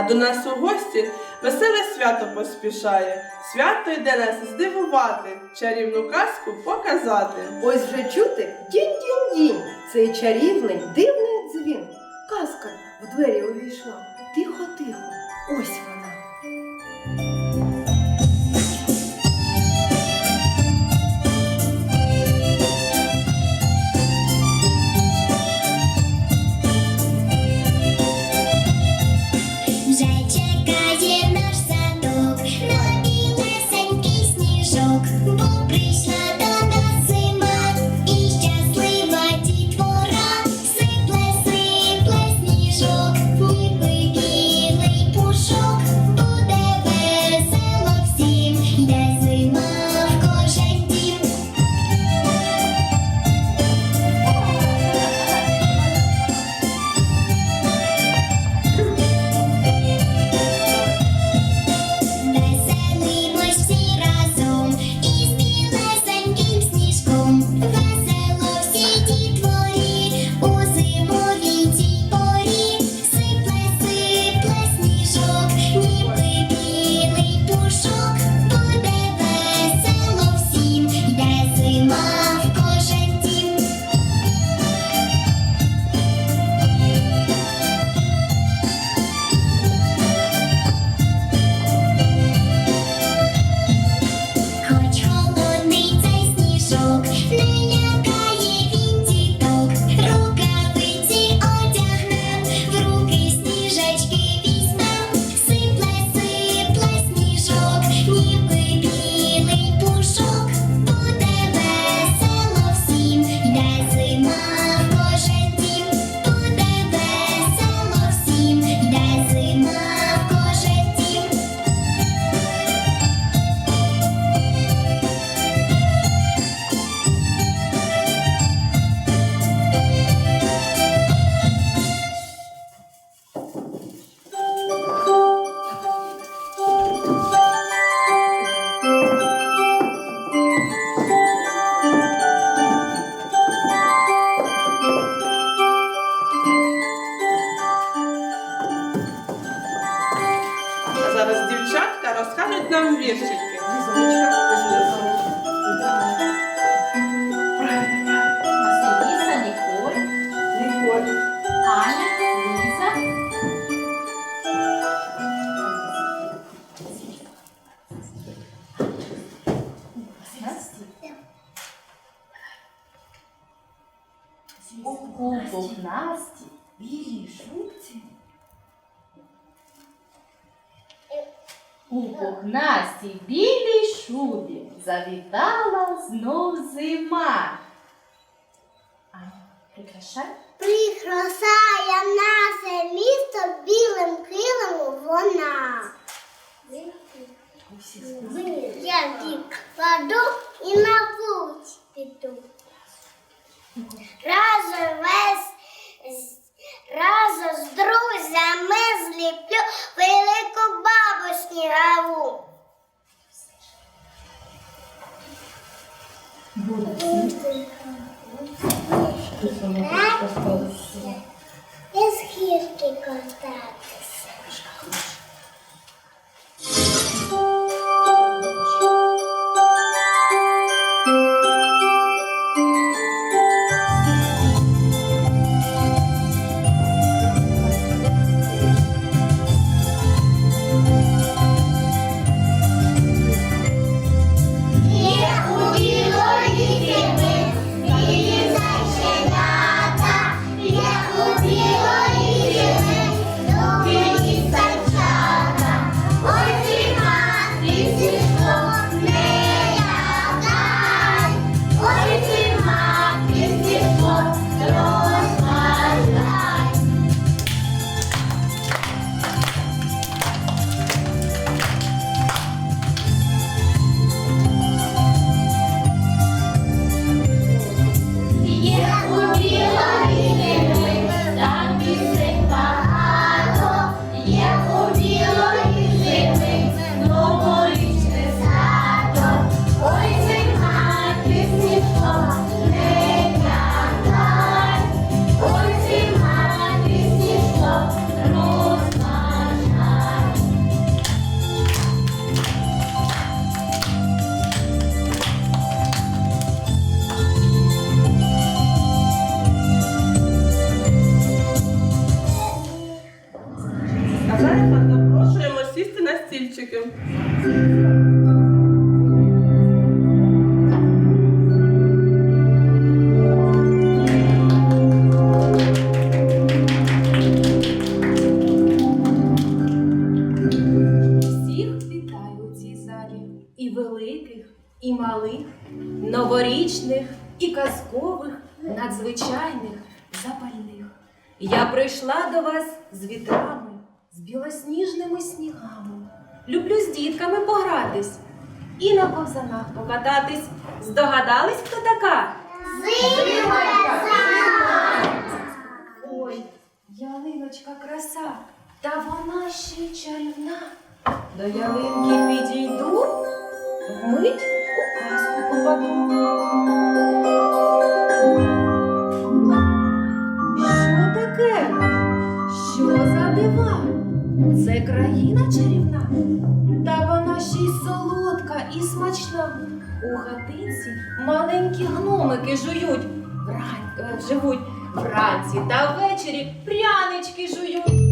а до нас у гості веселе свято поспішає. Свято йде нас здивувати, чарівну казку показати. Ось вже чути дінь-дінь-дінь, цей чарівний дивний Siatka rozkaże nam wierzyć. завітала знов зима. Аня, прикрашай. Прикрашає наше місто білим крилом вона. Я вік кладу і на вулиці піду. Разом весь, разом з друзями зліплю велику бабу снігаву. Práticas escritas contadas. Казкових, надзвичайних, запальних. Я прийшла до вас з вітрами, з білосніжними снігами. Люблю з дітками погратись і на ковзанах покататись. Здогадались, хто така? Ой, ялиночка краса, та вона ще чарівна. До ялинки підійду, вмить у казку попаду. Що таке? Що за дива? Це країна чарівна, та вона ще й солодка і смачна. У хатинці маленькі гномики жують, врань, е, живуть вранці та ввечері прянички жують.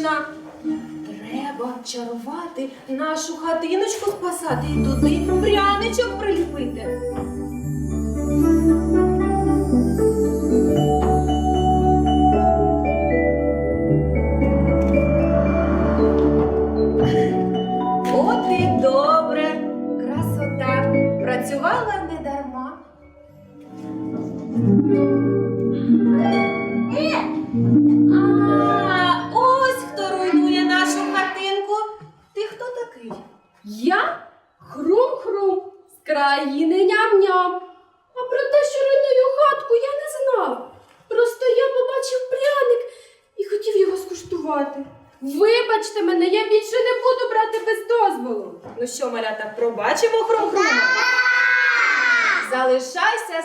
Несмачна. Треба чарувати нашу хатиночку спасати і туди пряничок приліпити.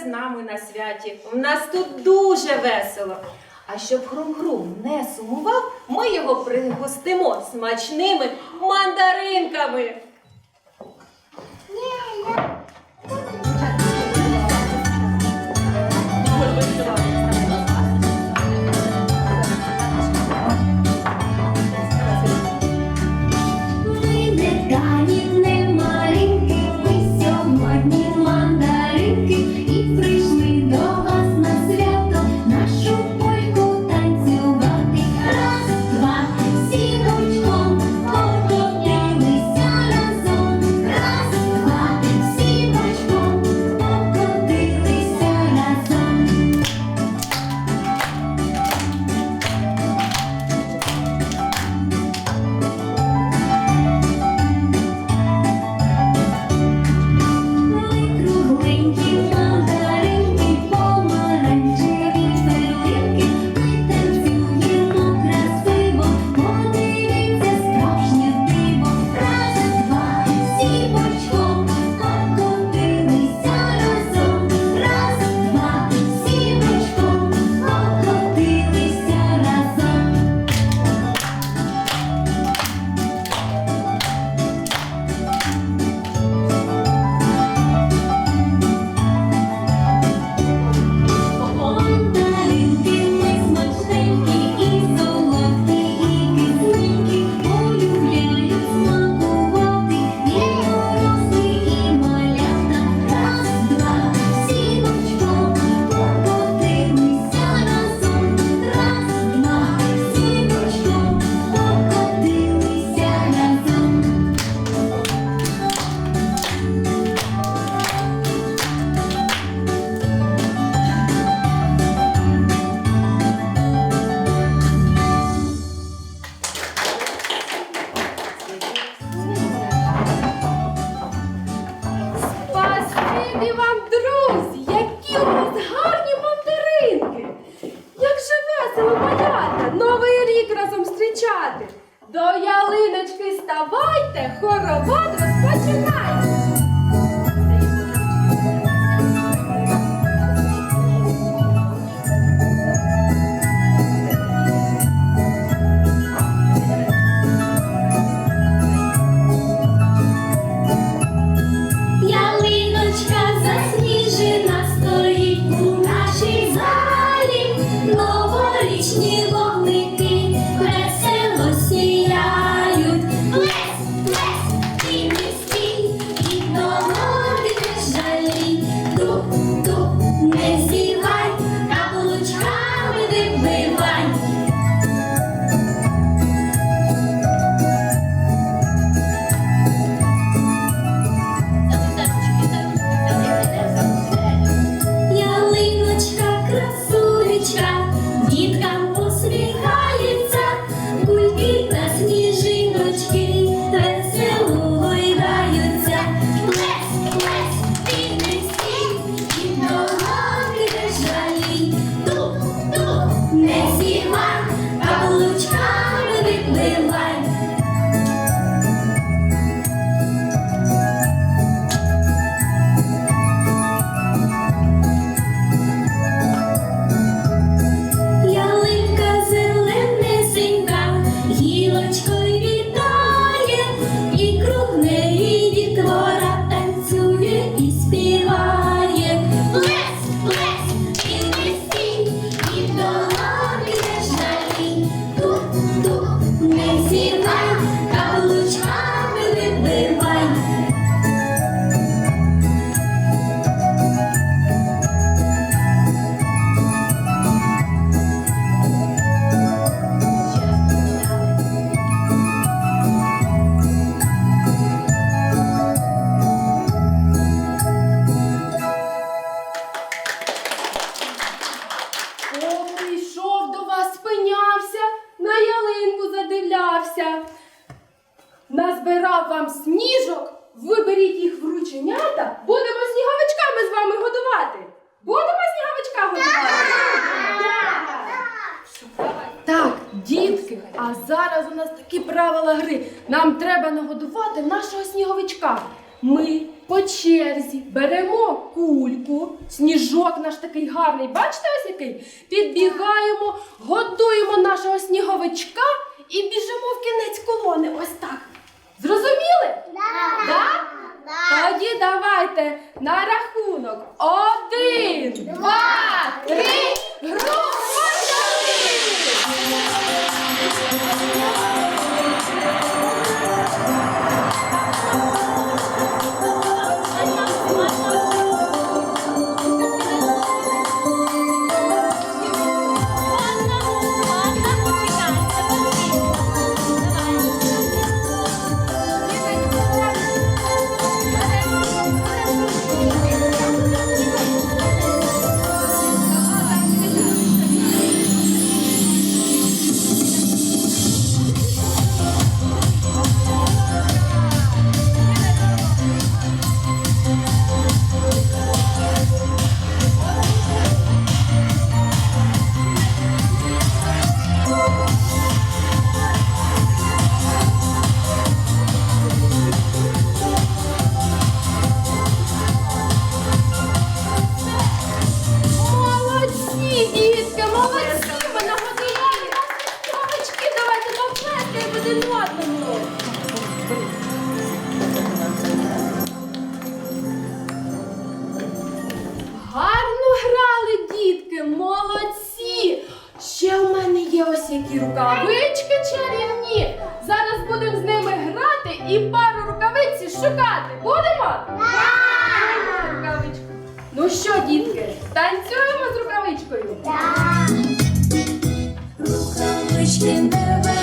З нами на святі. У нас тут дуже весело. А щоб хрум-хрум не сумував, ми його пригостимо смачними мандаринками. Давайте хоровод! Дочка вдався. Назбирав вам сніжок, виберіть їх врученята, будемо снігавичками з вами годувати. Будемо снігавичка годувати? Так, Так, дітки, а зараз у нас такі правила гри. Нам треба нагодувати нашого сніговичка. Ми по черзі беремо кульку, сніжок наш такий гарний. Бачите, ось який? Підбігаємо, годуємо нашого сніговичка і біжимо в кінець колони. Ось так. Зрозуміли? Да. Да? Да. Тоді давайте на рахунок. Один, два, три, гру, почали! in the.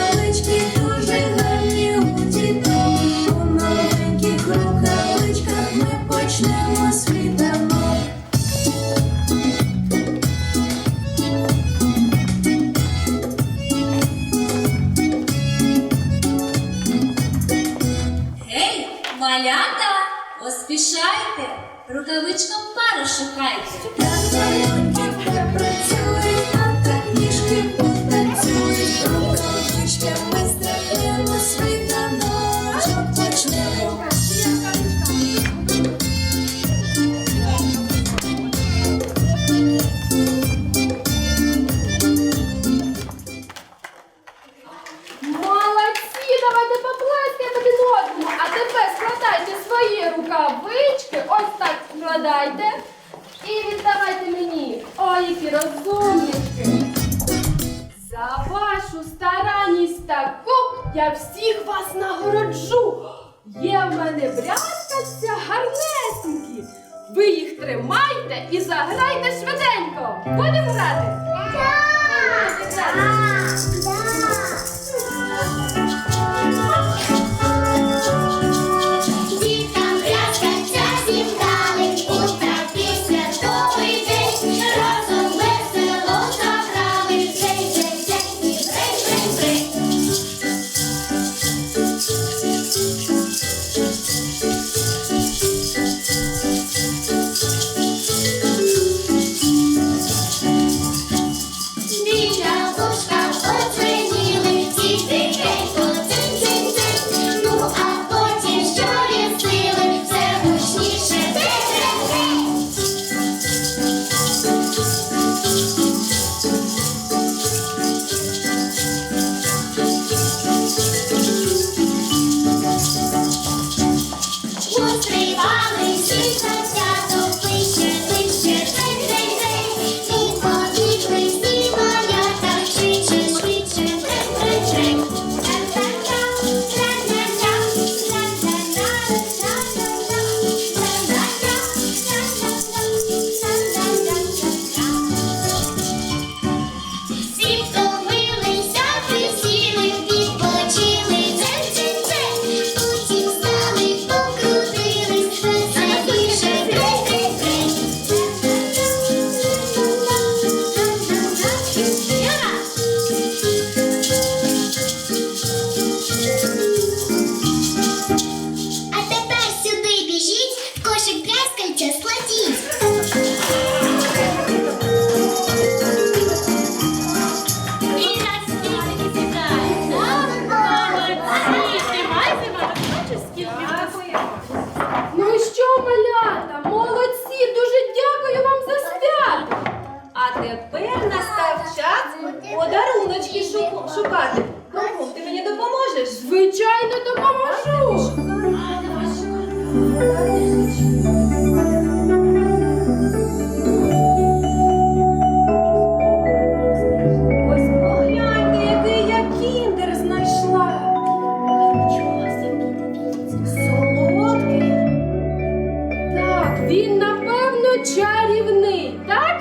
Він, напевно, чарівний, так?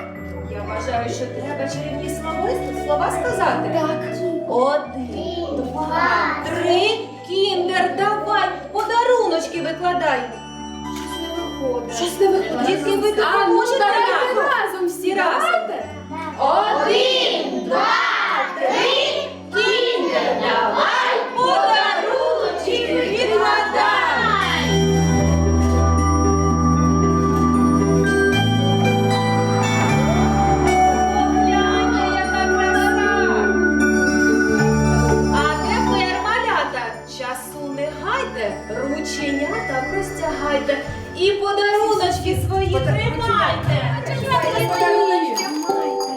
Я вважаю, що треба чарівні слова, слова сказати. Так. Один, два, три. Кіндер, давай, подаруночки викладай. Щось не виходить. Щось не виходить. Дітки, ви А, ну, допоможете? давайте разом всі разом. Один, два. тримайте. І подаруночки свої тримайте. Подаруночки майте.